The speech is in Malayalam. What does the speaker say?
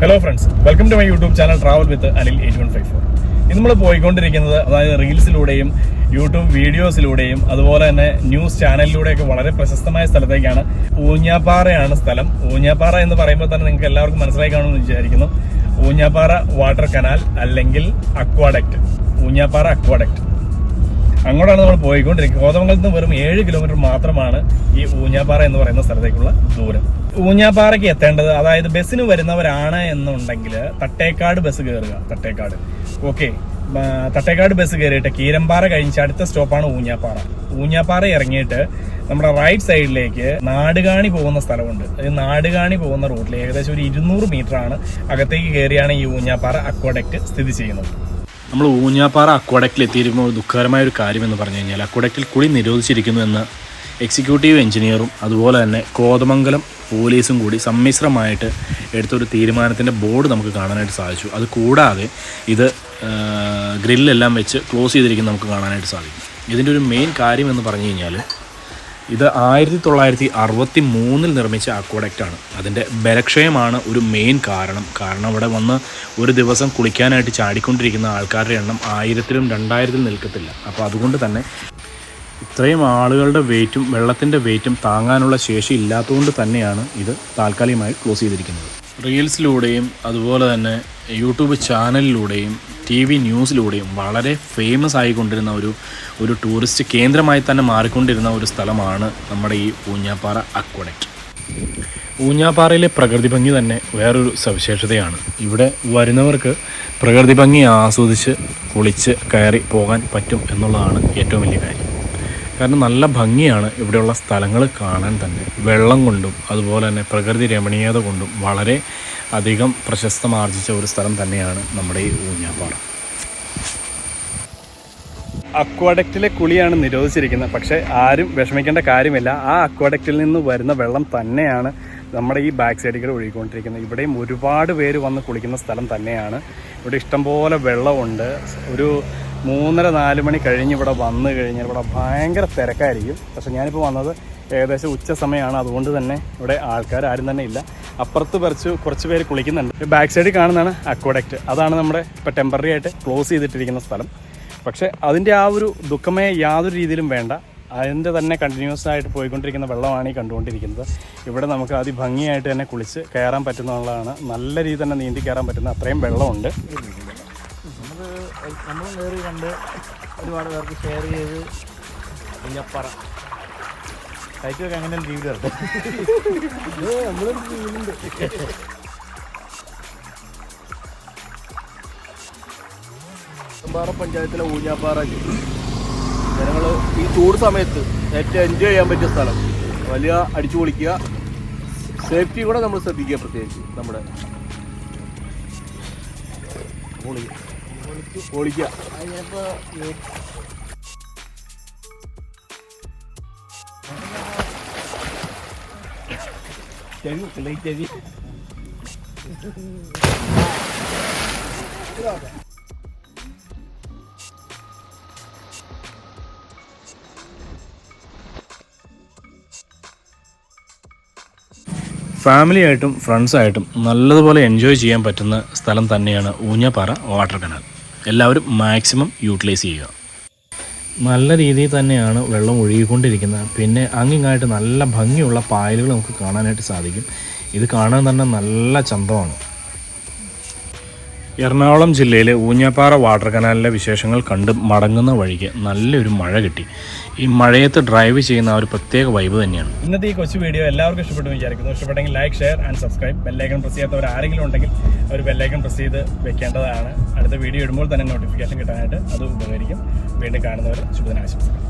Hello friends welcome to my YouTube channel travel with Anil eight one five four ഇന്ന് നമ്മൾ പോയിക്കൊണ്ടിരിക്കുന്നത് അതായത് റീൽസിലൂടെയും യൂട്യൂബ് വീഡിയോസിലൂടെയും അതുപോലെ തന്നെ ന്യൂസ് ചാനലിലൂടെയൊക്കെ വളരെ പ്രശസ്തമായ സ്ഥലത്തേക്കാണ് ഊഞ്ഞാപ്പാറയാണ് സ്ഥലം. ഊഞ്ഞാപ്പാറ എന്ന് പറയുമ്പോൾ തന്നെ നിങ്ങൾക്ക് എല്ലാവർക്കും മനസ്സിലായി കാണുമെന്ന് വിചാരിക്കുന്നു. ഊഞ്ഞാപ്പാറ വാട്ടർ കനാൽ അല്ലെങ്കിൽ അക്വാഡക്റ്റ് ഊഞ്ഞാപ്പാറ അക്വാഡക്റ്റ് അങ്ങോട്ടാണ് നമ്മൾ പോയിക്കൊണ്ടിരിക്കുന്നത്. കോതമംഗലത്ത് നിന്ന് വെറും ഏഴ് കിലോമീറ്റർ മാത്രമാണ് ഈ ഊഞ്ഞാപ്പാറ എന്ന് പറയുന്ന സ്ഥലത്തേക്കുള്ള ദൂരം. ഊഞ്ഞാപ്പാറയ്ക്ക് എത്തേണ്ടത് അതായത് ബസ്സിന് വരുന്നവരാണ് എന്നുണ്ടെങ്കിൽ തട്ടേക്കാട് ബസ് കയറുക തട്ടേക്കാട്. ഓക്കെ തട്ടേക്കാട് ബസ് കയറിയിട്ട് കീരമ്പാറ കഴിഞ്ഞ് അടുത്ത സ്റ്റോപ്പാണ് ഊഞ്ഞാപ്പാറ. ഊഞ്ഞാപ്പാറ ഇറങ്ങിയിട്ട് നമ്മുടെ റൈറ്റ് സൈഡിലേക്ക് നാടുകാണി പോകുന്ന സ്ഥലമുണ്ട്. നാടുകാണി പോകുന്ന റൂട്ടിൽ ഏകദേശം ഒരു ഇരുന്നൂറ് മീറ്റർ ആണ് അകത്തേക്ക് കയറിയാണ് ഈ ഊഞ്ഞാപ്പാറ അക്വഡക്ട് സ്ഥിതി ചെയ്യുന്നത്. നമ്മൾ ഊഞ്ഞാപ്പാറ അക്വാഡക്റ്റിൽ എത്തിയിരിക്കുമ്പോൾ ദുഃഖകരമായ ഒരു കാര്യമെന്ന് പറഞ്ഞു കഴിഞ്ഞാൽ അക്വാഡക്റ്റിൽ കുളി നിരോധിച്ചിരിക്കുന്നു എന്ന് എക്സിക്യൂട്ടീവ് എഞ്ചിനീയറും അതുപോലെ തന്നെ കോതമംഗലം പോലീസും കൂടി സമ്മിശ്രമായിട്ട് എടുത്തൊരു തീരുമാനത്തിന്റെ ബോർഡ് നമുക്ക് കാണാനായിട്ട് സാധിച്ചു. അത് കൂടാതെ ഇത് ഗ്രില്ലെല്ലാം വെച്ച് ക്ലോസ് ചെയ്തിരിക്കുന്ന നമുക്ക് കാണാനായിട്ട് സാധിക്കും. ഇതിന്റെ ഒരു മെയിൻ കാര്യം എന്ന് പറഞ്ഞു കഴിഞ്ഞാൽ ഇത് ആയിരത്തി തൊള്ളായിരത്തി അറുപത്തി മൂന്നിൽ നിർമ്മിച്ച അക്വഡക്റ്റാണ് അതിന്റെ ബലക്ഷയമാണ് ഒരു മെയിൻ കാരണം. കാരണം അവിടെ വന്ന് ഒരു ദിവസം കുളിക്കാനായിട്ട് ചാടിക്കൊണ്ടിരിക്കുന്ന ആൾക്കാരുടെ എണ്ണം ആയിരത്തിലും രണ്ടായിരത്തിലും നിൽക്കത്തില്ല. അപ്പോൾ അതുകൊണ്ട് തന്നെ ഇത്രയും ആളുകളുടെ വെയിറ്റും വെള്ളത്തിന്റെ വെയിറ്റും താങ്ങാനുള്ള ശേഷി ഇല്ലാത്തതുകൊണ്ട് തന്നെയാണ് ഇത് താൽക്കാലികമായി ക്ലോസ് ചെയ്തിരിക്കുന്നത്. റീൽസിലൂടെയും അതുപോലെ തന്നെ യൂട്യൂബ് ചാനലിലൂടെയും ടി വി ന്യൂസിലൂടെയും വളരെ ഫേമസ് ആയിക്കൊണ്ടിരുന്ന ഒരു ഒരു ടൂറിസ്റ്റ് കേന്ദ്രമായി തന്നെ മാറിക്കൊണ്ടിരുന്ന ഒരു സ്ഥലമാണ് നമ്മുടെ ഈ ഊഞ്ഞാപ്പാറ അക്വഡക്റ്റ് ഊഞ്ഞാപ്പാറയിലെ പ്രകൃതി ഭംഗി തന്നെ വേറൊരു സവിശേഷതയാണ്. ഇവിടെ വരുന്നവർക്ക് പ്രകൃതി ഭംഗി ആസ്വദിച്ച് കുളിച്ച് കയറി പോകാൻ പറ്റും എന്നുള്ളതാണ് ഏറ്റവും വലിയ കാര്യം. കാരണം നല്ല ഭംഗിയാണ് ഇവിടെയുള്ള സ്ഥലങ്ങൾ കാണാൻ തന്നെ. വെള്ളം കൊണ്ടും അതുപോലെ തന്നെ പ്രകൃതി രമണീയത കൊണ്ടും വളരെ അധികം പ്രശസ്തമാർജിച്ച ഒരു സ്ഥലം തന്നെയാണ് നമ്മുടെ ഈ ഊഞ്ഞാപ്പാറ. അക്വാഡക്റ്റിലെ കുളിയാണ് നിരോധിച്ചിരിക്കുന്നത്. പക്ഷേ ആരും വിഷമിക്കേണ്ട കാര്യമില്ല. ആ അക്വാഡക്റ്റിൽ നിന്ന് വരുന്ന വെള്ളം തന്നെയാണ് നമ്മുടെ ഈ ബാക്ക് സൈഡിൽ ഒഴുകിക്കൊണ്ടിരിക്കുന്നത്. ഇവിടെയും ഒരുപാട് പേര് വന്ന് കുളിക്കുന്ന സ്ഥലം തന്നെയാണ്. ഇവിടെ ഇഷ്ടംപോലെ വെള്ളമുണ്ട്. ഒരു മൂന്നര നാല് മണി കഴിഞ്ഞ് ഇവിടെ വന്നു കഴിഞ്ഞാൽ ഇവിടെ ഭയങ്കര തിരക്കായിരിക്കും. പക്ഷെ ഞാനിപ്പോൾ വന്നത് ഏകദേശം ഉച്ച സമയമാണ്. അതുകൊണ്ട് തന്നെ ഇവിടെ ആൾക്കാർ ആരും തന്നെ ഇല്ല. അപ്പുറത്ത് പറിച്ച് കുറച്ച് പേര് കുളിക്കുന്നുണ്ട്. ബാക്ക് സൈഡിൽ കാണുന്നതാണ് അക്വഡക്റ്റ് അതാണ് നമ്മുടെ ഇപ്പോൾ ടെമ്പററി ആയിട്ട് ക്ലോസ് ചെയ്തിട്ടിരിക്കുന്ന സ്ഥലം. പക്ഷേ അതിന്റെ ആ ഒരു ദുഃഖമേ യാതൊരു രീതിയിലും വേണ്ട. അതിന്റെ തന്നെ കണ്ടിന്യൂസ് ആയിട്ട് പോയിക്കൊണ്ടിരിക്കുന്ന വെള്ളമാണ് ഈ കണ്ടുകൊണ്ടിരിക്കുന്നത്. ഇവിടെ നമുക്ക് അതിഭംഗിയായിട്ട് തന്നെ കുളിച്ച് കയറാൻ പറ്റുന്നതാണ് നല്ല രീതി തന്നെ നീന്തി കയറാൻ പറ്റുന്ന അത്രയും വെള്ളമുണ്ട്. കയറി കണ്ട് ഒരുപാട് പേർക്ക് ഷെയർ ചെയ്ത് കുഞ്ഞപ്പറ. കഴിച്ചൊക്കെ അങ്ങനെ ലീവ് തരട്ടെ പാറ പഞ്ചായത്തിലെ ഊഞ്ഞാപ്പാറ ജനങ്ങൾ ഈ ചൂട് സമയത്ത് ഏറ്റവും എൻജോയ് ചെയ്യാൻ പറ്റിയ സ്ഥലം. വലിയ അടിച്ചു പൊളിക്കുക. സേഫ്റ്റി കൂടെ നമ്മൾ ശ്രദ്ധിക്കുക പ്രത്യേകിച്ച് നമ്മുടെ. പൊളി- പൊളിക്കുക. ചെവി ചെവി ഫാമിലി ആയിട്ടും ഫ്രണ്ട്സായിട്ടും നല്ലതുപോലെ എൻജോയ് ചെയ്യാൻ പറ്റുന്ന സ്ഥലം തന്നെയാണ് ഊഞ്ഞപ്പാറ വാട്ടർ കനാൽ എല്ലാവരും മാക്സിമം യൂട്ടിലൈസ് ചെയ്യുക. നല്ല രീതിയിൽ തന്നെയാണ് വെള്ളം ഒഴുകിക്കൊണ്ടിരിക്കുന്നത്. പിന്നെ അങ്ങിങ്ങായിട്ട് നല്ല ഭംഗിയുള്ള പായലുകൾ നമുക്ക് കാണാനായിട്ട് സാധിക്കും. ഇത് കാണാൻ തന്നെ നല്ല ചന്തമാണ്. എറണാകുളം ജില്ലയിലെ ഊഞ്ഞാപ്പാറ വാട്ടർ കനാലിലെ വിശേഷങ്ങൾ കണ്ട് മടങ്ങുന്ന വഴിക്ക് നല്ലൊരു മഴ കിട്ടി. ഈ മഴയത്ത് ഡ്രൈവ് ചെയ്യുന്ന ഒരു പ്രത്യേക വൈബ് തന്നെയാണ്. ഇന്നത്തെ ഈ കൊച്ചു വീഡിയോ എല്ലാവർക്കും ഇഷ്ടപ്പെട്ടു വിചാരിക്കുന്നു. ഇഷ്ടപ്പെട്ടെങ്കിൽ like share and subscribe bell icon press ചെയ്യാത്തവർ ആരെങ്കിലും ഉണ്ടെങ്കിൽ അവർ ബെല്ലൈക്കൺ പ്രസ് ചെയ്ത് വെക്കേണ്ടതാണ്. അടുത്ത വീഡിയോ ഇടുമ്പോൾ തന്നെ നോട്ടിഫിക്കേഷൻ കിട്ടാനായിട്ട് അത് ഉപകരിക്കും. വീണ്ടും കാണുന്നവർ ശുഭദിനാശംസകൾ.